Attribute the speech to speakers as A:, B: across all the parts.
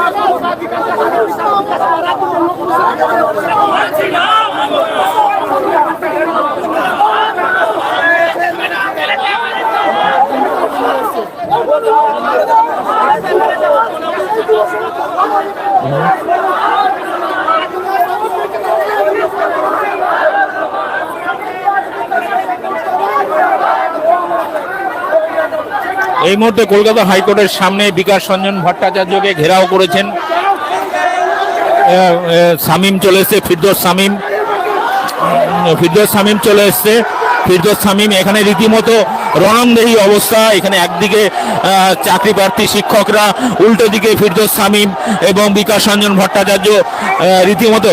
A: Vamos lá, vamos lá, এই মুহূর্তে কলকাতা হাইকোর্টের সামনে বিকাশ রঞ্জন ভট্টাচার্যকে ঘেরাও করেছেন। শামীম চলে এসছে ফিরদোস উম, ফিরদোস শামীম চলে এসছে। ফিরদোস শামীম এখানে রীতিমতো রণংদেহী অবস্থা। এখানে একদিকে চাকরি প্রার্থী শিক্ষকরা উল্টো দিকে ফিরদোস শামীম এবং বিকাশ রঞ্জন ভট্টাচার্য রীতিমতো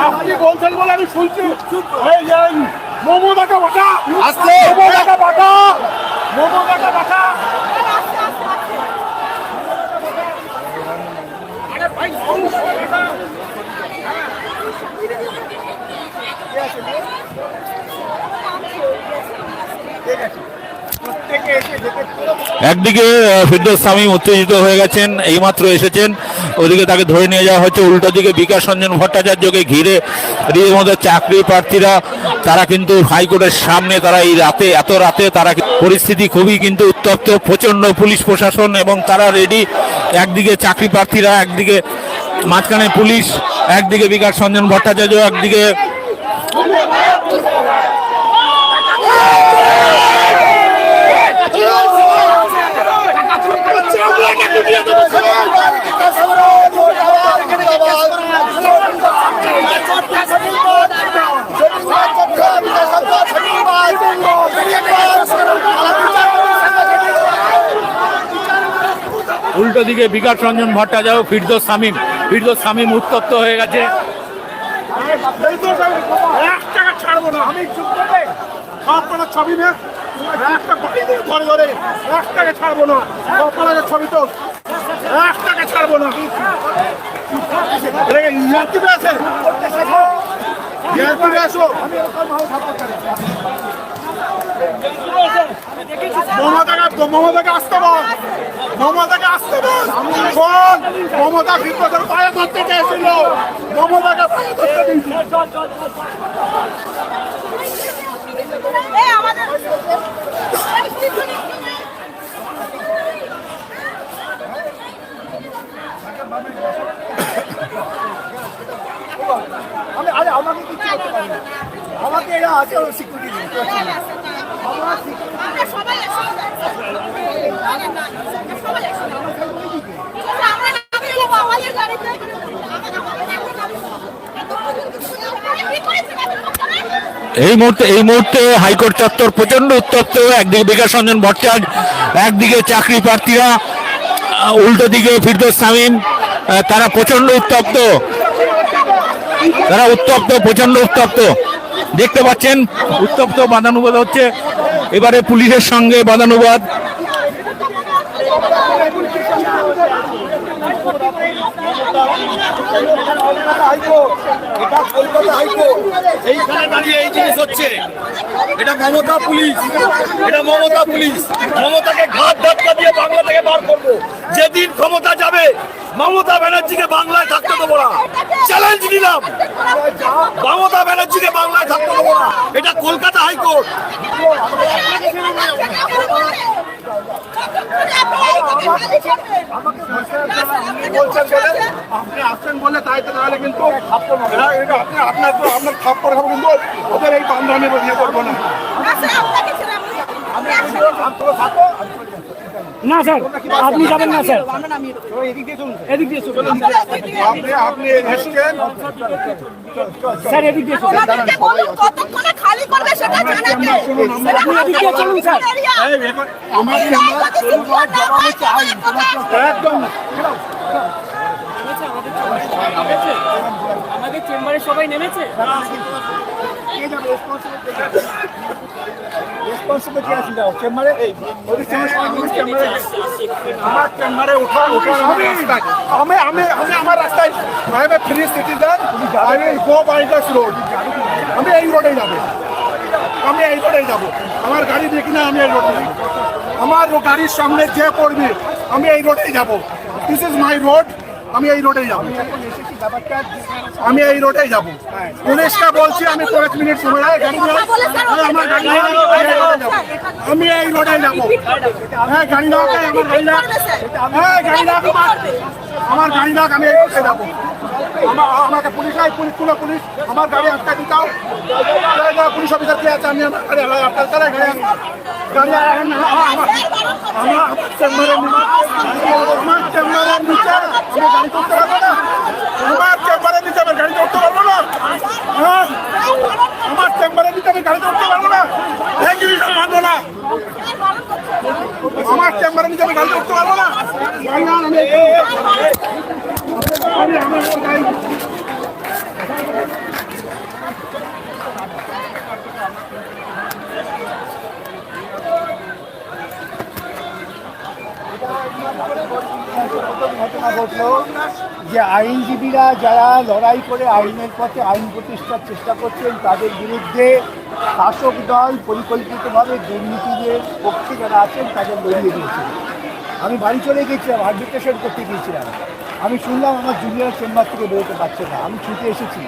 B: আপনি বলছেন বলে আমি শুনছি যে মমতাকে বাঁচা আসছে মমতাকে বাঁচা মমতাকে বাঁচা আরে ভাই সমস্যা প্রত্যেকে এসে দেখে
A: একদিকে ফিরদৌস শামীম উত্তেজিত হয়ে গেছেন, এইমাত্র এসেছেন। ওদিকে তাকে ধরে নিয়ে যাওয়া হচ্ছে, উল্টো দিকে বিকাশ রঞ্জন ভট্টাচার্যকে ঘিরে। রীতিমতো চাকরি প্রার্থীরা, তারা কিন্তু হাইকোর্টের সামনে, তারা এই রাতে, এত রাতে তারা পরিস্থিতি খুবই কিন্তু উত্তপ্ত। প্রচণ্ড পুলিশ প্রশাসন এবং তারা রেডি একদিকে চাকরি প্রার্থীরা, একদিকে মাঝখানে পুলিশ, একদিকে বিকাশ রঞ্জন ভট্টাচার্য, একদিকে দিকে বিকাশ রঞ্জন ভট্টাচার্য, ফিরদোস শামীম। ফিরদোস শামীম উত্তপ্ত হয়ে গেছে।
B: ছবি একটা ছাড়বো না। ছবি তো ছাড়বো না। মমতাকে আসতে বল। মমতাকে আসতে বল মমতা বিপদের পায়ে ধরতে চেয়েছিল। মমতাকে পায়ে ধরতে আমি আরে আমাকে কিছু করতে পারি আমাকে এরা আছে সিকিউরিটি আমার security-
C: আমরা সবাই একসাথে না, না, না, আমরা সবাই একসাথে। আমরা নামতে যাব আমাদের গাড়িতে। কি করেছেন আপনারা?
A: এই মুহূর্তে এই মুহূর্তে হাইকোর্ট চত্বর প্রচণ্ড উত্তপ্ত একদিকে বিকাশ রঞ্জন ভট্টাচার্য একদিকে চাকরি প্রার্থীরা উল্টো দিকে ফিরদোস আহ, তারা প্রচণ্ড উত্তপ্ত। তারা উত্তপ্ত প্রচণ্ড উত্তপ্ত। দেখতে পাচ্ছেন উত্তপ্ত বাদানুবাদ হচ্ছে এবারে পুলিশের সঙ্গে বাদানুবাদ
B: এই জিনিস হচ্ছে এটা মমতা পুলিশ। এটা মমতা পুলিশ। মমতাকে ধাক্কা দিয়ে বাংলা থেকে বার করব। যেদিন ক্ষমতা যাবে, মমতা ব্যানার্জিকে বাংলায় থাকতে দেবো না। চ্যালেঞ্জ নিলাম। মমতা ব্যানার্জিকে বাংলায় থাকতে দেবো না। এটা কলকাতা হাইকোর্ট। বলছেন বলে আপনি আসছেন বলে তাই তো নাহলে কিন্তু আপনি আপনার আপনার থাপ্পড় খাব ওদের এই বান্ধব ইয়ে করব না আমি আমি- থাকো আমি চলে যাচ্ছি।
D: না স্যার আপনি যাবেন না স্যার। এদিক দিয়ে চলুন
B: আপনি আপনি
D: স্যার এদিক দিয়ে চলুন।
E: আমাদেরকে বলুন কতক্ষণে খালি করবে সেটা জানাতে।
D: আপনি এদিক স্যার।
B: আমার
D: আমাদের চেম্বারে সবাই নেমেছে?
B: রেসপন্সিবিলিটি আছে দাও চেম্বারে এই ওদের চেম্বারে আমার চেম্বারে আমার রাস্তায় আমি আমি আমি আমার রাস্তায় I am a free citizen will go by this road আমি এই রোডে যাব আমি এই রোডে যাব আমার গাড়ি দেখি না আমি এই রোডে যাব আমার গাড়ির সামনে যে পড়বে আমি এই রোডেই যাব দিস ইজ মাই রোড আমি এই রোডেই যাব। আমি এই রোডেই যাব। পুলিশটা বলছি আমি পাঁচ মিনিট সময় গাড়ি আমার গাড়ি আমি এই রোডে যাব। রোডে হ্যাঁ গাড়ি আমার গাড়ি আমার আমার গাড়ি না আমি এই যাব। আমাকে পুলিশ আই পুলিশ তুলো পুলিশ। আমার গাড়ি আটকা দিতাও পুলিশ অফিসার কে আছে? আমি আমার গাড়ি আটকা তারা গাড়ি গাড়ি আমার চেম্বারের আমার চেম্বারের নিচে আমি গাড়ি করতে পারব না। আমার চেম্বারের নিচে আমি গাড়ি করতে পারব না। হ্যাঁ? আমার চেম্বারের নিচে আমি গাড়ি করতে পারব না এই জিনিসটা মানবো না আমার চেম্বারে নিজে আমি গাড়ি করতে পারব না
C: ঘটনা ঘটলো যে আইনজীবীরা যারা লড়াই করে আইনের পথে আইন প্রতিষ্ঠার চেষ্টা করছেন, তাদের বিরুদ্ধে শাসক দল পরিকল্পিতভাবে দুর্নীতিদের পক্ষে যারা আছেন, তাদের লড়িয়ে দিয়েছে। আমি বাড়ি চলে গেছিলাম আর্বিট্রেশন করতে গিয়েছিলাম। আমি শুনলাম আমার জুনিয়র চেম্বার থেকে বেরোতে পারছে না। আমি ছুটে এসেছি।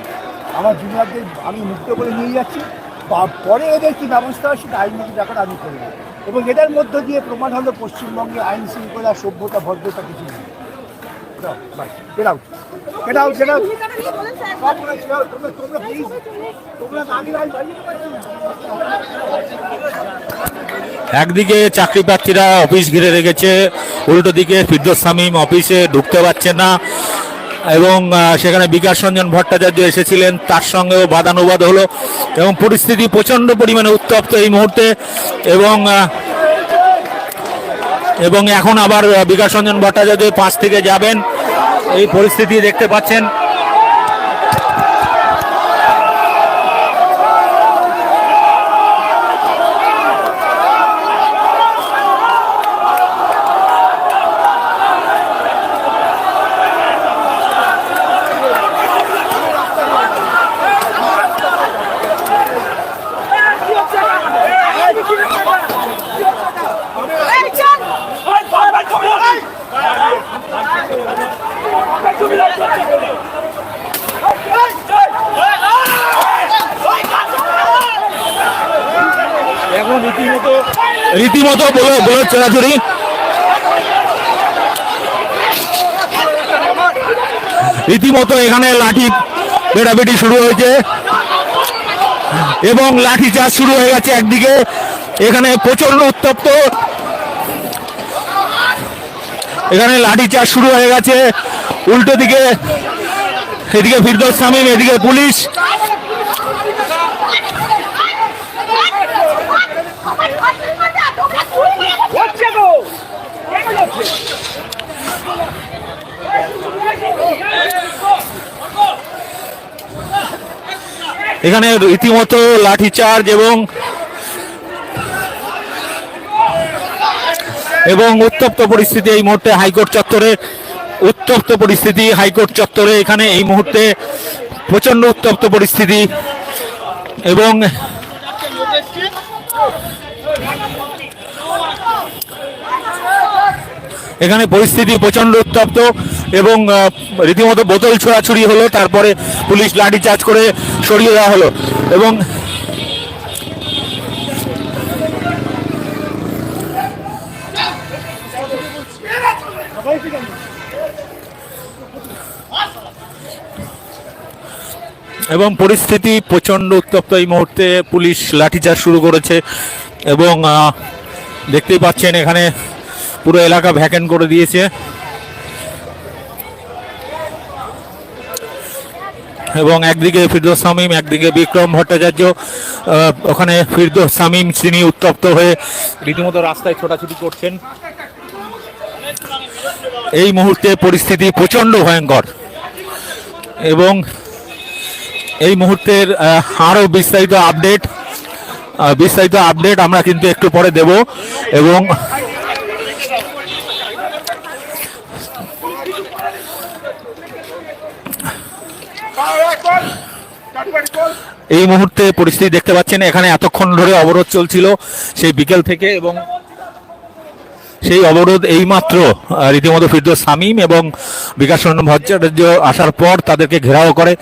C: আমার জুনিয়রদের আমি মুক্ত করে নিয়ে যাচ্ছি। বা- পরে এদের কী ব্যবস্থা হয় সেটা আইনজীবী এখন আমি করব। এবং এদের মধ্য দিয়ে প্রমাণ হলো পশ্চিমবঙ্গে আইন শৃঙ্খলা, সভ্যতা, ভদ্রতা কিছু নেই।
A: একদিকে চাকরি প্রার্থীরা অফিস ঘিরে রেখেছে, উল্টো দিকে ফিরদোস অফিসে ঢুকতে পারছে না। এবং সেখানে বিকাশ রঞ্জন ভট্টাচার্য এসেছিলেন, তার সঙ্গেও বাদানুবাদ হলো। এবং পরিস্থিতি প্রচণ্ড পরিমাণে উত্তপ্ত এই মুহূর্তে। এবং এবং এখন আবার বিকাশ রঞ্জন ভট্টাচার্য পাশ থেকে যাবেন। এই পরিস্থিতি দেখতে পাচ্ছেন
E: এই চল
A: এখন রীতিমতো রীতিমতো বলে চোরাচুরি রীতিমতো এখানে লাঠি বেড়াবেড়ি শুরু হয়েছে। এবং লাঠি চাষ শুরু হয়ে গেছে একদিকে। এখানে প্রচণ্ড উত্তপ্ত। এখানে লাঠি চাষ শুরু হয়ে গেছে। উল্টো দিকে, এদিকে ফিরদোস শামীম, এদিকে পুলিশ
D: হচ্ছে তো
A: এখানে রীতিমতো লাঠিচার্জ এবং এবং উত্তপ্ত পরিস্থিতি এই মুহূর্তে হাইকোর্ট চত্বরে, উত্তপ্ত পরিস্থিতি হাইকোর্ট চত্বরে এখানে এই মুহূর্তে প্রচণ্ড উত্তপ্ত পরিস্থিতি এবং এখানে পরিস্থিতি প্রচণ্ড উত্তপ্ত এবং রীতিমতো বোতল ছোড়াছুড়ি হলো, তারপরে পুলিশ লাঠি চার্জ করে সরিয়ে দেওয়া হলো। এবং এবং পরিস্থিতি প্রচণ্ড উত্তপ্ত এই মুহূর্তে পুলিশ লাঠিচার্জ শুরু করেছে এবং দেখতেই পাচ্ছেন এখানে পুরো এলাকা ভ্যাকেন্ট করে দিয়েছে। এবং একদিকে ফিরদোস শামীম, একদিকে বিক্রম ভট্টাচার্য ওখানে ফিরদোস শামীম তিনি উত্তপ্ত হয়ে রীতিমতো রাস্তায় ছোটাছুটি করছেন। এই মুহূর্তে পরিস্থিতি প্রচণ্ড ভয়ঙ্কর। এবং এই মুহূর্তের আরও বিস্তারিত আপডেট বিস্তারিত আপডেট আমরা কিন্তু একটু পরে দেব। এবং এই মুহূর্তে পরিস্থিতি দেখতে পাচ্ছেন, এখানে এতক্ষণ ধরে অবরোধ চলছিল সেই বিকেল থেকে এবং সেই অবরোধ এইমাত্র রীতিমতো ফিরদোস শামীম এবং বিকাশ রঞ্জন ভট্টাচার্য আসার পর তাদেরকে ঘেরাও করে,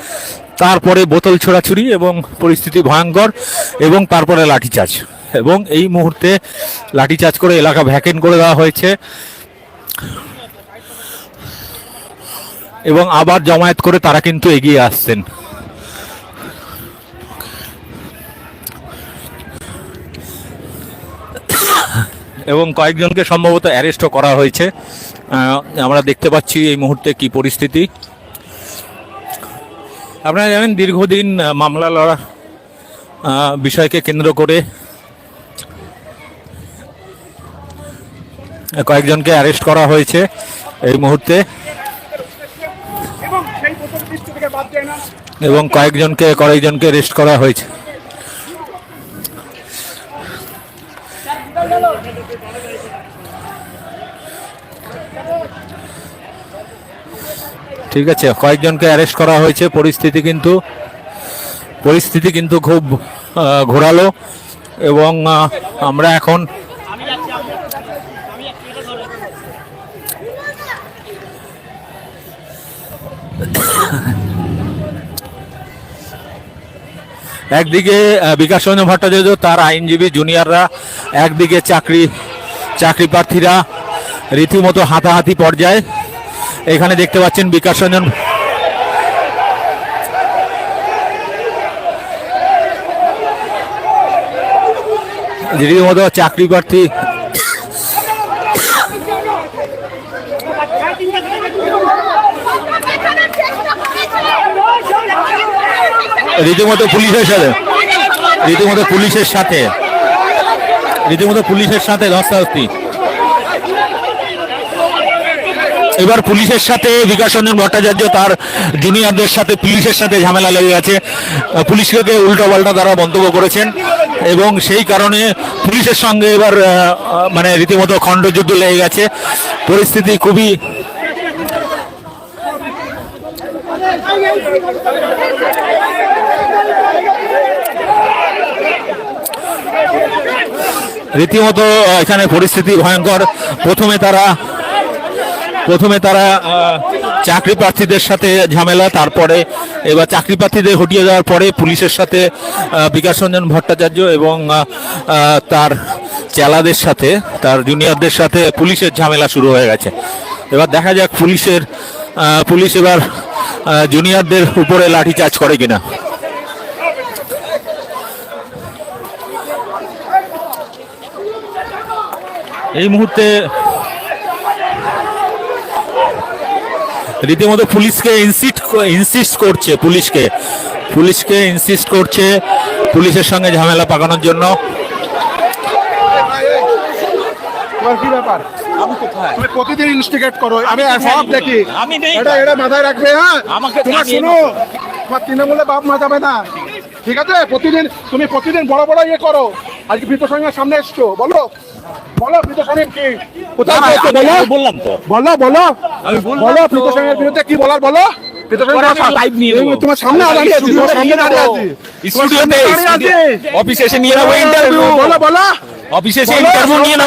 A: তারপরে বোতল ছোড়াছুরি এবং পরিস্থিতি ভয়ঙ্কর এবং তারপরে লাঠিচার্জ এবং এই মুহূর্তে লাঠিচার্জ করে এলাকা ভ্যাকেন করে দেওয়া হয়েছে এবং আবার জমায়েত করে তারা কিন্তু এগিয়ে আসছেন। এবং কয়েকজনকে সম্ভবত অ্যারেস্টও করা হয়েছে। আমরা দেখতে পাচ্ছি এই মুহূর্তে কি পরিস্থিতি। আপনারা জানেন দীর্ঘদিন মামলা লড়া বিষয়কে কেন্দ্র করে কয়েকজনকে অ্যারেস্ট করা হয়েছে এই মুহূর্তে।
B: এবং
A: কয়েকজনকে কয়েকজনকে অ্যারেস্ট করা হয়েছে। ঠিক আছে, কয়েকজনকে অ্যারেস্ট করা হয়েছে, পরিস্থিতি কিন্তু পরিস্থিতি কিন্তু খুব ঘোরালো এবং আমরা এখন একদিকে বিকাশ রঞ্জন ভট্টাচার্য, তার আইনজীবী জুনিয়ররা, একদিকে চাকরি চাকরি প্রার্থীরা, রীতিমতো হাতাহাতি পর্যায়ে এখানে দেখতে পাচ্ছেন বিকাশ রঞ্জন। চাকরি প্রার্থী। রীতিমতো পুলিশের সাথে। রীতিমতো পুলিশের সাথে। রীতিমতো পুলিশের সাথে ধস্তাধস্তি। এবার পুলিশের সাথে বিকাশ রঞ্জন ভট্টাচার্য তার জুনিয়রদের সাথে পুলিশের সাথে ঝামেলা লেগে গেছে। পুলিশকে উল্টো পাল্টা তারা মন্তব্য করেছেন এবং সেই কারণে পুলিশের সঙ্গে এবার মানে রীতিমতো খণ্ডযুদ্ধ লেগে গেছে। পরিস্থিতি খুবই রীতিমতো এখানে পরিস্থিতি ভয়ঙ্কর। প্রথমে তারা প্রথমে তারা চাকরি প্রার্থীদের সাথে ঝামেলা, তারপরে এবার চাকরি প্রার্থীদের হটিয়ে যাওয়ার পরে পুলিশের সাথে বিকাশ রঞ্জন ভট্টাচার্য এবং তার চেলাদের সাথে, তার জুনিয়রদের সাথে পুলিশের ঝামেলা শুরু হয়ে গেছে। এবার দেখা যাক পুলিশের পুলিশ এবার জুনিয়রদের উপরে লাঠি লাঠিচার্জ করে কিনা। এই মুহূর্তে রীতিমতো পুলিশকে ইনসিস্ট ইনসিস্ট করছে পুলিশকে। পুলিশকে ইনসিস্ট করছে পুলিশের সঙ্গে ঝামেলা পাকানোর জন্য।
B: কি ব্যাপার?
F: আমি কোথায়?
B: তুমি প্রতিদিন ইনস্টিগেট করো আমি সব দেখি।
F: আমি
B: এটা এটা মাথায় রাখবে হ্যাঁ?
F: আমাকে
B: তোমার শুনো তোমার তৃণমূলে বাপ মাথাবে না। ঠিক আছে? প্রতিদিন তুমি প্রতিদিন বড় বড় ইয়ে করো। আজকে বিত সঙ্গের সামনে এসছো। বলো। বলো বিত সঙ্গে কি? কোথায় বলো।
F: বললাম তো।
B: বলো বলো। বলো
F: তো।
B: বিত সঙ্গের বিরুদ্ধে কি বলার? বলো। সঙ্গে। তোমার সামনে
F: আমি
B: দাঁড়িয়ে আছি। তোমার সামনে দাঁড়িয়ে। আছি।
F: অফিসে এসে নিয়ে নেব ইন্টারভিউ
B: বলো বলো।
F: অফিসে এসে
B: বলো,
F: ইন্টারভিউ নিয়ে